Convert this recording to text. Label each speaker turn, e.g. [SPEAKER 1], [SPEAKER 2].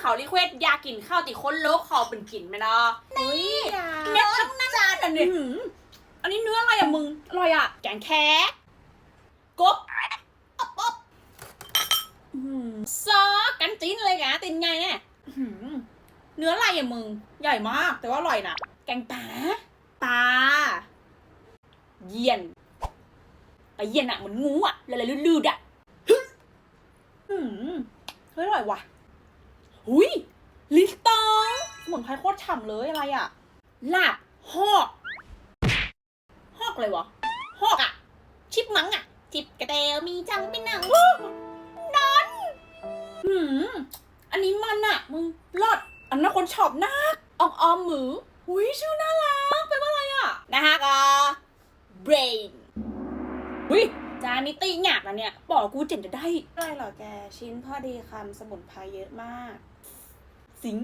[SPEAKER 1] เขารีเควสอยากกินข้าวติคนโลกเขาเป็นกินไหมเนาะอุ้ยเน็ตทั้งนั้นจานอันนี้อันนี้เนื้ออะไรอะมึงอร่อยอะแกงแค่กบอ๊อบอ๊อบอื้อหือซอกันตีนเลยกะตีนไงเนี่ยอื้อหือเนื้ออะไรอะมึง ใหญ่มาก แต่ว่าอร่อยนะแกงป่าปลาเยี่ยนปลาเยี่ยนอะเหมือนงูอะลายๆลืดๆอะฮึอืมเฮ้ยอร่อยว่ะ หุยลิสตองส มุนไพรโคตรฉ่ำเลยอะไรอะลาบหอกหอกเลยวะหอกอะชิปมังอะจิบกระเตวมีจังเป็นหนังนอนหืมอันนี้มันอะมึงรอดอันนั้นคนชอบนักออมออมหมือหุยชื่อน่ารักแปลว่าอะไรอะนะฮะก็ brain หุยจานนี้ตีหยาบนะเนี่ยบอกกูเจ๋งจะได้อะไรเหรอแกชิ้นพอดีคำสมุนไพรเยอะมาก สิง